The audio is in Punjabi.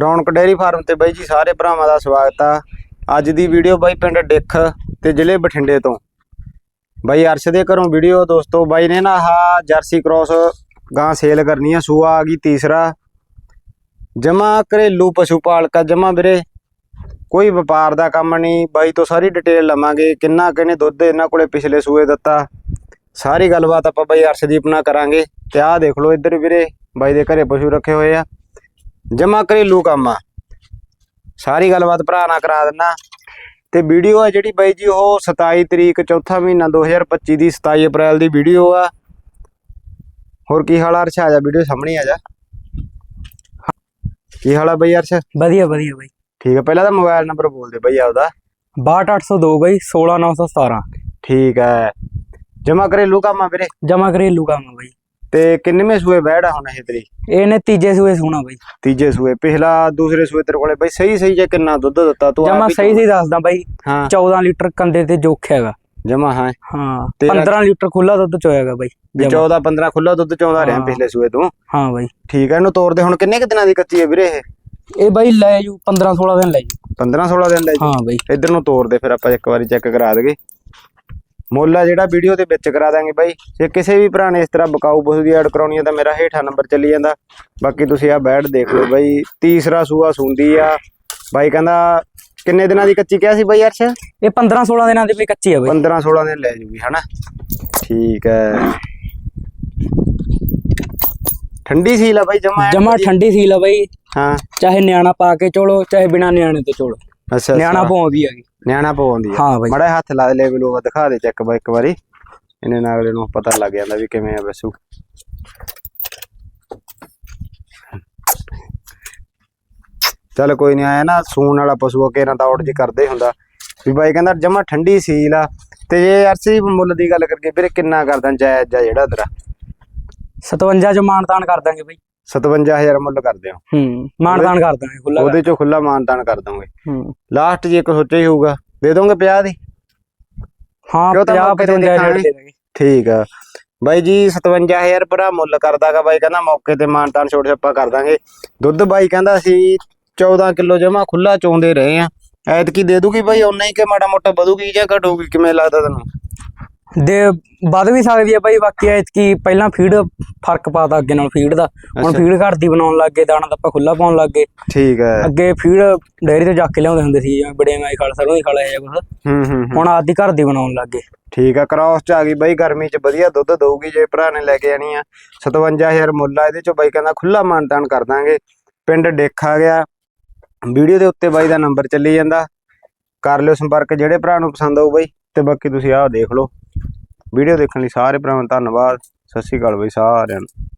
ਰੌਣਕ ਡੇਅਰੀ ਫਾਰਮ ਤੇ ਬਾਈ ਜੀ ਸਾਰੇ ਭਰਾਵਾਂ ਦਾ ਸਵਾਗਤ ਆ। ਅੱਜ ਦੀ ਵੀਡੀਓ ਬਾਈ ਪਿੰਡ ਡਿੱਖ ਤੇ ਜ਼ਿਲ੍ਹੇ ਬਠਿੰਡੇ ਤੋਂ। ਬਾਈ ਅਰਸ਼ ਦੇ ਘਰੋਂ ਵੀਡੀਓ ਦੋਸਤੋ, ਬਾਈ ਨੇ ਨਾ ਆਹ ਜਰਸੀ ਕ੍ਰੋਸ ਗਾਂ ਸੇਲ ਕਰਨੀ ਆ, ਸੂਆ ਆ ਗਈ, ਤੀਸਰਾ। ਜਮਾ ਘਰੇਲੂ ਪਸ਼ੂ ਪਾਲਕਾ ਜਮਾ ਵੀਰੇ। ਕੋਈ ਵਪਾਰ ਦਾ ਕੰਮ ਨਹੀਂ, ਬਾਈ ਤੋਂ ਸਾਰੀ ਡਿਟੇਲ ਲਵਾਂਗੇ, ਕਿੰਨਾ ਕਿਨੇ ਦੁੱਧ ਇਹਨਾਂ ਕੋਲੇ ਪਿਛਲੇ ਸੂਏ ਦਿੱਤਾ। ਸਾਰੀ ਗੱਲਬਾਤ ਆਪਾਂ ਬਾਈ ਅਰਸ਼ਦੀਪ ਨਾਲ ਕਰਾਂਗੇ। ਤੇ ਆਹ ਦੇਖ ਲਓ ਇੱਧਰ ਵੀਰੇ, ਬਾਈ ਦੇ ਘਰੇ ਪਸ਼ੂ ਰੱਖੇ ਹੋਏ ਆ। ਜਮਾ ਘਰੇਲੂ ਕੰਮ ਆ। ਸਾਰੀ ਗੱਲਬਾਤ ਭਰਾ ਨਾਲ ਕਰਾ ਦਿੰਨਾ। ਤੇ ਵੀਡੀਓ ਆ ਜਿਹੜੀ ਬਾਈ ਜੀ ਉਹ 27 ਤਰੀਕ ਚੌਥਾ ਮਹੀਨਾ 2025 ਦੀ 27 ਅਪ੍ਰੈਲ ਦੀ ਵੀਡੀਓ ਆ। ਹੋਰ ਕੀ ਹਾਲ ਆ ਅਰਸ਼ ਆ ਜਾ ਵੀਡੀਓ ਸਾਹਮਣੇ ਆ ਜਾ। ਕੀ ਹਾਲ ਆ ਬਾਈ ਅਰਸ਼ ਵਧੀਆ ਵਧੀਆ ਬਾਈ। ਠੀਕ ਆ ਪਹਿਲਾਂ ਤਾਂ ਮੋਬਾਈਲ ਨੰਬਰ ਬੋਲ ਦੇ ਬਾਈ ਆਪਦਾ। 62802 ਬਾਈ 16917 ਠੀਕ ਹੈ ਜਮਾ ਘਰੇਲੂ ਕੰਮ ਆ ਵੀਰੇ। ਜਮਾ ਘਰੇਲੂ ਕੰਮ ਆ ਬਾਈ। ਤੇ ਕਿੰਨੇਵੇਂ ਸੂਏ ਬੈੜ ਹੁਣ ਇਹ ਤੇਰੀ? ਇਹਨੇ ਤੀਜੇ ਸੂਏ ਸੋਣਾ ਬਾਈ। ਤੀਜੇ ਸੂਏ ਪਹਿਲਾ ਦੂਸਰੇ ਸੂਏ ਤੇਰੇ ਕੋਲੇ ਬਾਈ ਸਹੀ ਸਹੀ ਜੇ ਕਿੰਨਾ ਦੁੱਧ ਦਿੱਤਾ ਤੂੰ ਜਮਾ ਸਹੀ ਸਹੀ ਦੱਸਦਾ ਬਾਈ ਹਾਂ। 14 ਲੀਟਰ ਕੰਦੇ ਤੇ ਜੋਖ ਹੈਗਾ। ਜਮਾ ਹਾਂ। ਹਾਂ ਤੇਰਾ- 15 ਲੀਟਰ ਖੁੱਲਾ ਦੁੱਧ ਚੋਏਗਾ ਬਾਈ ਵੀ ਜਮਾਂ। 14 15 ਖੁੱਲਾ ਦੁੱਧ ਚੋਂਦਾ ਰਿਹਾ ਹਾਂ। ਪਿਛਲੇ ਸੂਏ ਤੋਂ। ਹਾਂ ਬਾਈ। ਠੀਕ ਹੈ ਇਹਨੂੰ ਤੋਰਦੇ ਹੁਣ ਕਿੰਨੇ ਕੁ ਦਿਨਾਂ ਦੀ ਕੱਚੀ ਹੈ ਵੀਰੇ ਇਹ? ਇਹ ਬਾਈ ਲੈ ਜੂ 15 16 ਦਿਨ ਲੈ ਜੂ 15 16 ਦਿਨ ਲੈ ਜੀ ਹਾਂ ਬਾਈ। ਇੱਧਰ ਨੂੰ ਤੋਰਦੇ ਫਿਰ ਆਪਾਂ ਇੱਕ ਵਾਰੀ ਚੈੱਕ ਕਰਾ ਦਗੇ ਮੁੱਲ ਆ ਜਿਹੜਾ ਵੀਡੀਓ ਦੇ ਵਿੱਚ ਕਰਾ ਦਾਂਗੇ ਬਾਈ। ਜੇ ਕਿਸੇ ਵੀ ਭਰਾ ਨੇ ਇਸ ਤਰ੍ਹਾਂ ਬਕਾਊ ਪਸ਼ੂ ਦੀ ਐਡ ਕਰਾਉਣੀ ਹੈ ਤਾਂ ਮੇਰਾ ਹੇਠਾਂ ਨੰਬਰ ਚੱਲੀ ਜਾਂਦਾ। ਬਾਕੀ ਤੁਸੀਂ ਆ ਬੈਡ ਦੇਖ ਲਓ ਬਾਈ। ਤੀਸਰਾ ਸੂਆ ਸੁੰਦੀ ਆ। ਬਾਈ ਕਹਿੰਦਾ ਕਿੰਨੇ ਦਿਨਾਂ ਦੀ ਕੱਚੀ ਕਿਹਾ ਸੀ ਬਾਈ ਅਰਸ਼? ਇਹ 15 16 ਦਿਨਾਂ ਦੀ ਬਾਈ ਕੱਚੀ ਆ ਬਾਈ। 15 16 ਦਿਨ ਲੈ ਜੂਗੀ ਹਨਾ? ਠੀਕ ਹੈ ਠੰਡੀ ਸੀਲ ਆ ਬਾਈ ਜਮਾ ਜਮਾ ਠੰਡੀ। ਸੀਲ ਆ ਬਾਈ। ਹਾਂ। ਚਾਹੇ ਨਿਆਣਾ ਪਾ ਕੇ ਚੋਲੋ ਚਾਹੇ ਬਿਨਾ ਨਿਆਣੇ ਤੇ ਚੋਲੋ। ਅੱਛਾ ਨਿਆਣਾ ਅੱਛਾ। ਪਾਉਂਦੀ ਹੈਗੀ ਨਿਆਣਾ ਪਵਾਉਂਦੀ ਆ। ਹਾਂ ਬਾਈ। ਮੜਾ ਹੱਥ ਲਾ ਦੇ ਲੈਵਲ ਉਹ ਦਿਖਾ ਦੇ ਚੈੱਕ ਇੱਕ ਵਾਰੀ। ਇਹਨੇ ਨਾਲ ਅਗਲੇ ਨੂੰ ਪਤਾ ਲੱਗ ਜਾਂਦਾ ਵੀ ਕਿਵੇਂ ਆ ਬਸੂ। ਚੱਲ ਕੋਈ ਨਹੀਂ ਆਇਆ ਨਾ ਸੂਣ ਵਾਲਾ ਪਸ਼ੂ ਕੇ ਨਾ ਆਊਟ ਜੀ ਕਰਦੇ ਹੁੰਦਾ। ਵੀ ਬਾਈ ਕਹਿੰਦਾ ਜਮਾ ਠੰਡੀ ਸੀਲ ਆ। ਤੇ ਜੇ ਅਰਸੀ ਮੁੱਲ ਦੀ ਗੱਲ ਕਰਕੇ ਵੀਰੇ ਕਿੰਨਾ ਕਰਦਾ ਜਾਇਜ਼ ਆ ਜਿਹੜਾ ਤੇਰਾ? 57 ਚ ਮਾਨਤਾਨ ਕਰ ਦਾਂਗੇ ਬਾਈ। 57000 ਮੁੱਲ ਕਰਦੇ ਹੋ ਹੂੰ ਮਾਨਤਾਨ ਕਰ ਦਾਂਗੇ ਖੁੱਲਾ ਉਹਦੇ ਚੋਂ ਖੁੱਲਾ ਮਾਨਤਾਨ ਕਰ ਦੋਗੇ। ਹੂੰ। ਲਾਸਟ ਜੇ ਕੋਈ ਸੋਚਿਆ ਹੀ ਹੋਊਗਾ। ਦੇ ਦੋਗੇ 50 ਦੀ? ਹਾਂ ਕਿਉਂ ਤਾਂ 50 ਮੌਕੇ ਤੇ 55 ਦੇਖਾਂਗੇ। ਰੇਟ ਦੇ ਦਾਂਗੇ। ਠੀਕ ਆ। ਬਾਈ ਜੀ 57000 ਭਰਾ ਮੁੱਲ ਕਰਦਾਗਾ ਬਾਈ ਕਹਿੰਦਾ ਮੌਕੇ ਤੇ ਮਾਨਤਾਨ ਛੋੜ ਛੱਪਾ ਕਰ ਦਾਂਗੇ। ਦੁੱਧ ਬਾਈ ਕਹਿੰਦਾ ਸੀ 14 ਕਿਲੋ ਜਮਾ ਖੁੱਲਾ ਚੋਂਦੇ ਰਹੇ ਆ। ਐਤਕੀ ਦੇ ਦੂਗੀ ਬਾਈ ਉਨਾ ਹੀ ਕਿ ਮਾੜਾ ਮੋਟਾ ਵਧੂਗੀ ਜਾਂ ਘਟੂਗੀ ਕਿਵੇਂ ਲੱਗਦਾ ਤੈਨੂੰ? ਦੇ ਵੱਧ ਵੀ ਸਕਦੀ ਹੈ ਬਾਈ ਬਾਕੀ ਐਤਕੀ ਪਹਿਲਾਂ ਫੀਡ ਫ਼ਰਕ ਪਾਤਾ ਅੱਗੇ ਨਾਲ ਫੀਡ ਦਾ। ਹੁਣ। ਫੀਡ ਘਰ ਦੀ ਬਣਾਉਣ ਲੱਗ ਗਏ ਦਾਣਾ ਆਪਾਂ ਖੁੱਲਾ ਪਾਉਣ ਲੱਗ ਗਏ। ਠੀਕ ਹੈ ਅੱਗੇ ਫੀਡ ਡੇਅਰੀ ਤੋਂ ਜਾ ਕੇ ਲਿਆਉਂਦੇ ਹੁੰਦੇ ਸੀ ਜਿਵੇਂ ਬੜੇ ਮਾਈ ਖਲ ਸਰੋਂ ਹੀ ਖਲਾ ਹੂੰ ਹੂੰ ਹੂੰ। ਹੁਣ ਆਦੀ ਘਰ ਦੀ ਬਣਾਉਣ ਲੱਗ ਗਏ। ਠੀਕ ਆ ਕ੍ਰਾਸ ਚ ਆ ਗਈ ਬਾਈ ਗਰਮੀ ਚ ਵਧੀਆ ਦੁੱਧ ਦਊਗੀ ਜੇ ਭਰਾ ਨੇ ਲੈ ਕੇ ਆਣੀ ਆ। 57000 ਮੁੱਲ ਆ ਇਹਦੇ ਚੋਂ ਬਾਈ ਕਹਿੰਦਾ ਖੁੱਲਾ ਮਾਨਤਾਨ ਕਰ ਦਾਂਗੇ। ਪਿੰਡ ਆ ਗਿਆ। ਵੀਡੀਓ ਦੇ ਉੱਤੇ ਬਾਈ ਦਾ ਨੰਬਰ ਚੱਲੀ ਜਾਂਦਾ। ਕਰ ਲਿਓ ਸੰਪਰਕ ਜਿਹੜੇ ਭਰਾ ਨੂੰ ਪਸੰਦ ਆਊ ਬਾਈ ਤੇ ਬਾਕੀ ਤੁਸੀਂ ਆਹ ਦੇਖ ਲਓ। ਵੀਡੀਓ ਦੇਖਣ ਲਈ ਸਾਰੇ ਭਰਾਵਾਂ ਦਾ ਧੰਨਵਾਦ। ਸਤਿ ਸ਼੍ਰੀ ਅਕਾਲ ਬਾਈ ਸਾਰਿਆਂ ਨੂੰ।